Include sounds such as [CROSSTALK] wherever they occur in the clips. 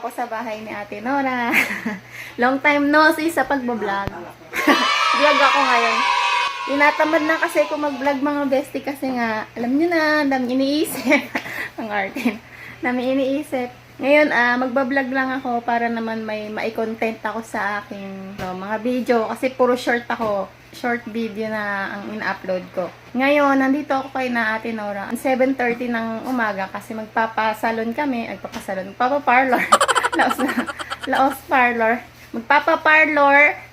ako sa bahay ni Ate Nora. [LAUGHS] Long time no see sa pagbablog. [LAUGHS] Vlog ako ngayon. Tinatamad na kasi ko mag-vlog mga bestie kasi nga, alam nyo na, dami iniisip. [LAUGHS] Ang arte. Dami iniisip. Ngayon, ah magbablog lang ako para naman may mai-content ako sa aking no, mga video. Kasi puro short ako. Short video na ang in-upload ko. Ngayon, nandito ako kay na Ate Nora. 7.30 ng umaga kasi magpapasalon kami. Ay, papasalon. Magpapaparlor. [LAUGHS] Laos na. Laos parlor. Magpapaparlor.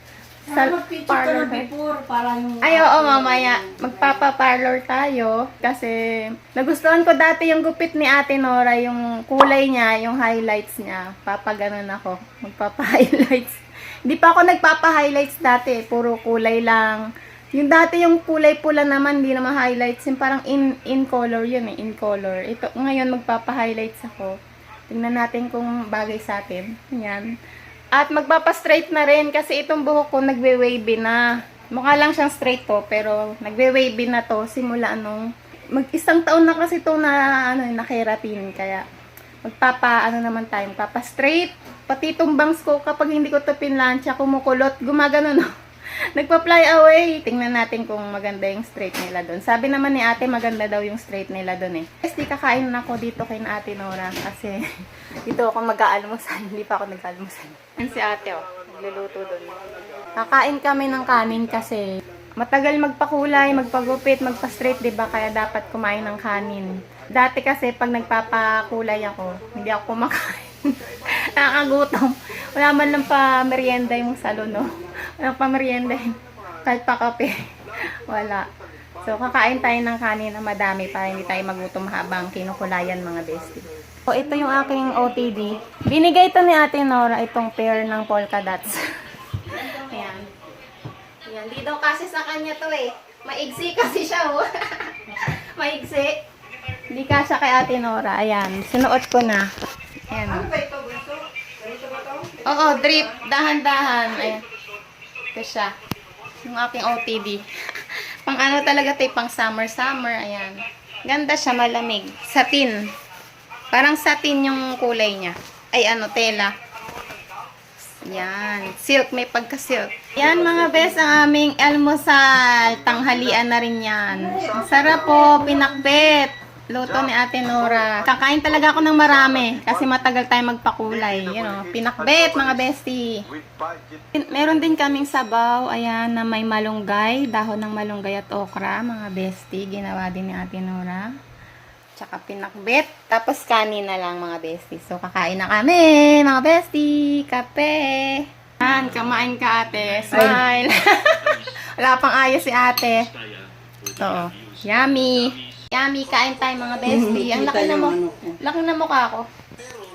Sa ka parlor. na before para yung... Ay, oo, mamaya. Magpapaparlor tayo. Kasi, nagustuhan ko dati yung gupit ni Ate Nora, yung kulay niya, yung highlights niya. Papaganon ako. Magpapa-highlights. [LAUGHS] Hindi pa ako nagpapa-highlights dati. Puro kulay lang. Yung dati yung kulay pula naman, hindi naman highlights. Yung parang in, in color yun eh, in color. Ito, ngayon magpapa-highlights ako. Tingnan natin kung bagay sa atin. Yan. At magpapa-straight na rin kasi itong buhok ko nagwe-wavy na. Mukha lang siyang straight to, pero nagwe-wavy na to simula nung mag-isang taon na kasi to na ano, nakeratin kaya magpapa ano naman tayo, magpapa straight. Pati itong bangs ko kapag hindi ko to pinlansya, kumukulot, gumagano no. [LAUGHS] [LAUGHS] Nagpa-fly away. Tingnan natin kung maganda yung straight nila doon. Sabi naman ni ate, maganda daw yung straight nila doon eh. Yes, di kakain na ako dito kay na ate Nora kasi [LAUGHS] dito ako mag-aalmusal. Hindi pa ako nag-aalmusal. Yan si ate oh, nagluluto doon. Kakain kami ng kanin kasi matagal magpakulay, magpagupit, magpa-straight, 'di ba? Kaya dapat kumain ng kanin. Dati kasi pag nagpapakulay ako, hindi ako kumakain. [LAUGHS] Nakakagutom. Wala man lang pa merienda yung salon, no? Walang pa merienda yung kahit pa kape. [LAUGHS] Wala. So, kakain tayo ng kanin na madami para hindi tayo magutom habang kinukulayan mga bestie. So, ito yung aking OTD. Binigay ito ni Ate Nora itong pair ng polka dots. [LAUGHS] Ayan. Ayan. Di daw kasi sa kanya to eh. Maigsi kasi siya oh. [LAUGHS] Maigsi. Hindi kasya kay Ate Nora. Ayan. Sinuot ko na. Ayan. oh. Ano ba ito, ito? Oo, drip. Dahan-dahan. Ayan. Ito siya. Yung aking OTD. [LAUGHS] pang ano talaga tayo, pang summer-summer. Ayan. Ganda siya, malamig. Satin. Parang satin yung kulay niya. Ay, ano, tela. Yan. Silk, may pagka-silk. Yan mga bes, ang aming almusal. Tanghalian na rin yan. Sarap po, pinakbet. Luto ni Ate Nora. Kakain talaga ako ng marami kasi matagal tayo magpakulay. You know, pinakbet mga bestie. Meron din kaming sabaw, ayan, na may malunggay, dahon ng malunggay at okra, mga bestie. Ginawa din ni Ate Nora. Tsaka pinakbet. Tapos kanin na lang mga bestie. So, kakain na kami, mga bestie. Kape. Yan, kamain ka ate. Smile. [LAUGHS] Wala pang ayos si ate. Ito. Yummy. Yummy, kain tayo mga bestie. [LAUGHS] Ang laki na mo. Laki na mukha ko.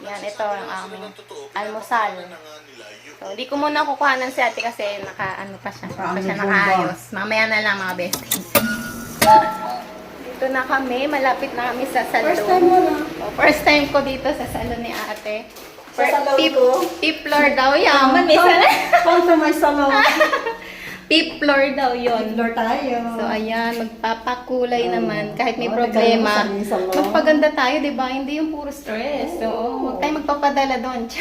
Yan, ito ang aming almusal. So, di ko muna kukuhanan si ate kasi naka, ano pa siya. Pa siya nakaayos. Mamaya na lang mga bestie. Dito na kami. Malapit na kami sa salon. First time mo na. Oh, first time ko dito sa salon ni ate. Sa salon ko? Fifth floor daw yan. May salon. Pang sa may salon. Fifth floor daw yon. Indoor tayo. So, ayan, magpapakulay Oh. naman. Kahit may Oh, problema. Magpaganda tayo, di ba? Hindi yung puro stress. So, huwag tayo magpapadala doon. [LAUGHS]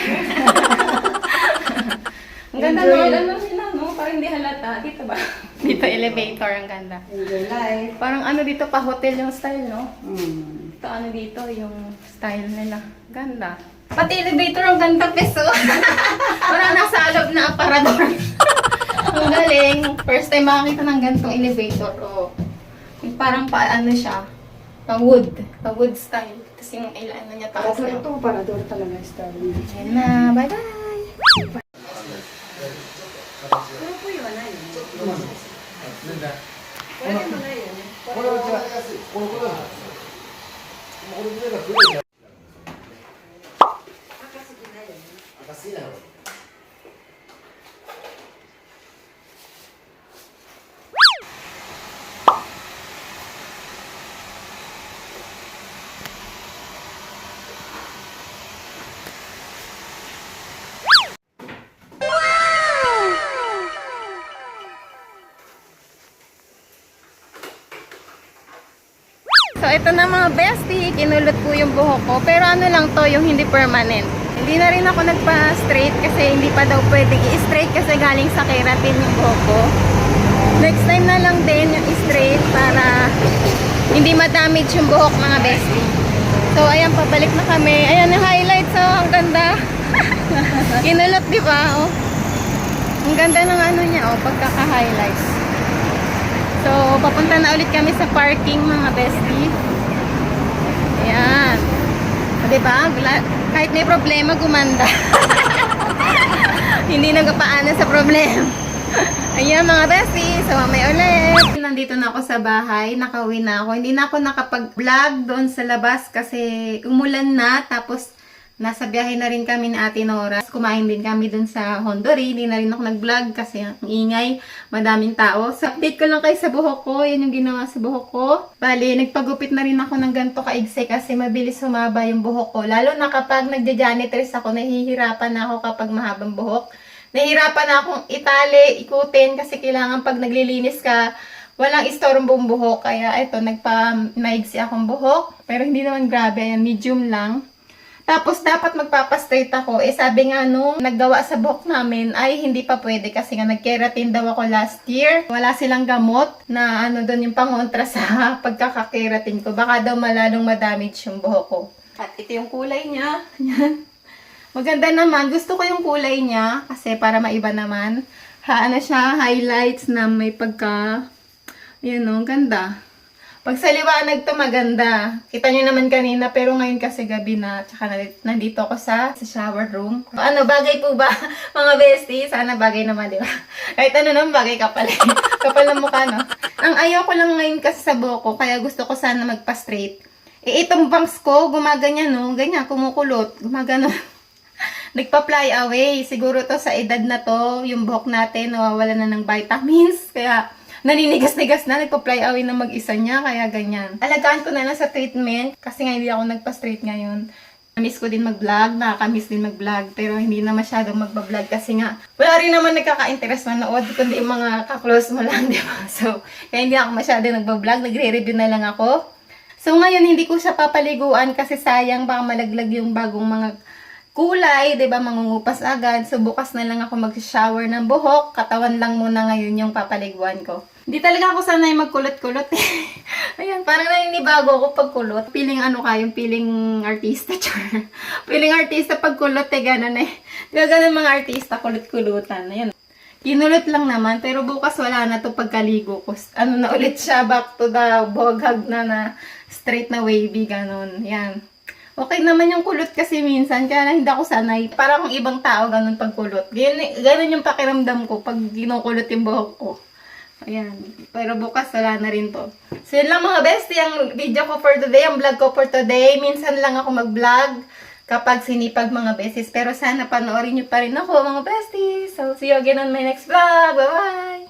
ang ganda no? Ano sila, no? Parang hindi halata. Dito ba? [LAUGHS] Dito elevator, ang ganda. Enjoy life. Parang ano dito pa, hotel yung style, no? Mm. Ito ano dito, yung style nila. Ganda. Pati elevator ang ganda, peso. [LAUGHS] Parang nasa loob na aparador. Ang galing. First time makakita ng gantong elevator. Oh. Yung parang pa ano siya. Pa wood. Pa wood style. Tapos yung ilan ano niya taas Para na. ito, para doon talaga style niya. Ayan na. Bye-bye. Ano po yun? Ano yun? Pwede mo na yun. So, ito na mga bestie. Kinulot ko yung buhok ko. Pero ano lang to, yung hindi permanent. Hindi na rin ako nagpa-straight kasi hindi pa daw pwede i-straight kasi galing sa keratin yung buhok ko. Next time na lang din yung straight para hindi ma-damage yung buhok mga bestie. So, ayan, pabalik na kami. Ayan yung highlights, oh. Ang ganda. [LAUGHS] Kinulot, di ba? Oh. Ang ganda ng ano niya, oh. Pagkaka-highlights. So, papunta na ulit kami sa parking, mga bestie. Ayan. O, diba? Kahit may problema, gumanda. [LAUGHS] Hindi nagpaanan sa problema. [LAUGHS] Ayan mga besties, so may ulit. Nandito na ako sa bahay, nakauwi na ako. Hindi na ako nakapag-vlog doon sa labas kasi umulan na. Tapos nasa biyahe na rin kami ni Ate Nora. Kumain din kami doon sa Hondori. Hindi na rin ako nag-vlog kasi ang ingay, madaming tao. So update ko lang kayo sa buhok ko. Yan yung ginawa sa buhok ko. Bali, nagpagupit na rin ako ng ganito kaigse kasi mabilis humaba yung buhok ko. Lalo na kapag nagja-janitress ako, nahihirapan na ako kapag mahabang buhok. Nahihirapan na akong itali, ikutin kasi kailangan pag naglilinis ka, walang istorbong buhok. Kaya ito, nagpa-maigsi akong buhok. Pero hindi naman grabe, ayan, medium lang. Tapos dapat magpapastraight ako. Eh sabi nga nung naggawa sa buhok namin ay hindi pa pwede kasi nga nagkeratin daw ako last year. Wala silang gamot na ano doon yung pangontra sa [LAUGHS] pagkakakeratin ko. Baka daw malalong madamage yung buhok ko. At ito yung kulay niya. Yan. [LAUGHS] Maganda naman. Gusto ko yung kulay niya kasi para maiba naman. Ha, ano siya, highlights na may pagka, yun o, ganda. Pag sa liwanag to maganda. Kita nyo naman kanina, pero ngayon kasi gabi na, tsaka nandito, ako sa, sa shower room. Ano, bagay po ba, [LAUGHS] mga besties? Sana bagay naman, di ba? [LAUGHS] Kahit ano naman, bagay ka pala. [LAUGHS] Kapal ng mukha, no? Ang ayaw ko lang ngayon kasi sa buhok ko, kaya gusto ko sana magpa-straight. Eh, itong bangs ko, gumaganyan, no? Ganyan, kumukulot. Gumagano. Nagpa-fly away. Siguro to sa edad na to, yung buhok natin, nawawala na ng vitamins. Kaya, naninigas-nigas na, nagpa-fly away na mag-isa niya, kaya ganyan. Alagaan ko na lang sa treatment, kasi nga hindi ako nagpa-straight ngayon. Miss ko din mag-vlog, nakaka-miss din mag-vlog, pero hindi na masyadong magba-vlog kasi nga, wala rin naman nagkaka-interest manood, kundi yung mga ka-close mo lang, [LAUGHS] di ba? So, kaya hindi ako masyadong nagba-vlog, nagre-review na lang ako. So, ngayon, hindi ko siya papaliguan kasi sayang baka malaglag yung bagong mga kulay, 'di ba mangungupas agad. So bukas na lang ako mag-shower ng buhok. Katawan lang muna ngayon yung papaliguan ko. Hindi talaga ako sanay magkulot-kulot. eh. [LAUGHS] Ayan, parang naninibago ako pag kulot. Piling ano ka, yung piling artista, [LAUGHS] char. piling artista pag kulot, eh, ganun eh. Di ba ganun mga artista, kulot-kulutan. Ayan. Kinulot lang naman, pero bukas wala na to pagkaligo ko. Ano na ulit siya, back to the boghag na na straight na wavy, ganun. Yan. Okay naman yung kulot kasi minsan, kaya lang hindi ako sanay. Parang ibang tao ganun pag kulot. Ganun, ganun yung pakiramdam ko pag ginukulot yung buhok ko. Ayan. Pero bukas wala na rin to. So yun lang mga bestie, ang video ko for today, ang vlog ko for today. Minsan lang ako mag-vlog kapag sinipag mga beses. Pero sana panoorin nyo pa rin ako mga besties. So see you again on my next vlog. Bye-bye!